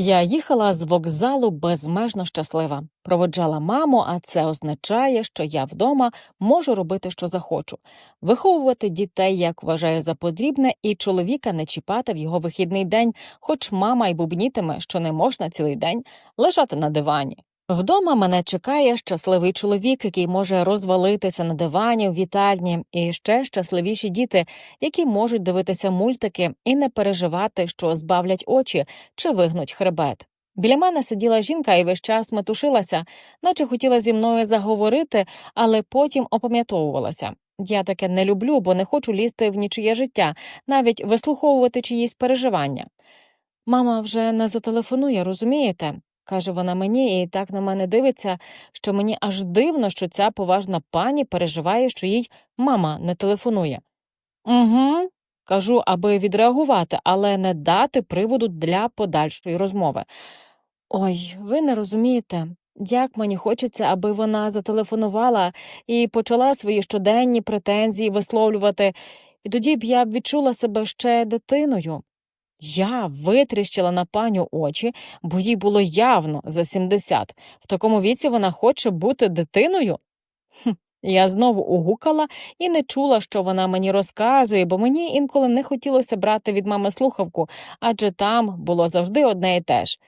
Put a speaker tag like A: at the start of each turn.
A: Я їхала з вокзалу безмежно щаслива. Проводжала маму, а це означає, що я вдома можу робити, що захочу, виховувати дітей, як вважаю за потрібне, і чоловіка не чіпати в його вихідний день, хоч мама й бубнітиме, що не можна цілий день лежати на дивані. Вдома мене чекає щасливий чоловік, який може розвалитися на дивані в вітальні, і ще щасливіші діти, які можуть дивитися мультики і не переживати, що збавлять очі чи вигнуть хребет. Біля мене сиділа жінка і весь час метушилася, наче хотіла зі мною заговорити, але потім опам'ятовувалася. Я таке не люблю, бо не хочу лізти в нічиє життя, навіть вислуховувати чиїсь переживання. Мама вже не зателефонує, розумієте? Каже вона мені, і так на мене дивиться, що мені аж дивно, що ця поважна пані переживає, що їй мама не телефонує. Угу, кажу, аби відреагувати, але не дати приводу для подальшої розмови. Ой, ви не розумієте, як мені хочеться, аби вона зателефонувала і почала свої щоденні претензії висловлювати, і тоді б я відчула себе ще дитиною. Я витріщила на паню очі, бо їй було явно за 70. В такому віці вона хоче бути дитиною. Хм. Я знову угукала і не чула, що вона мені розказує, бо мені інколи не хотілося брати від мами слухавку, адже там було завжди одне і те ж.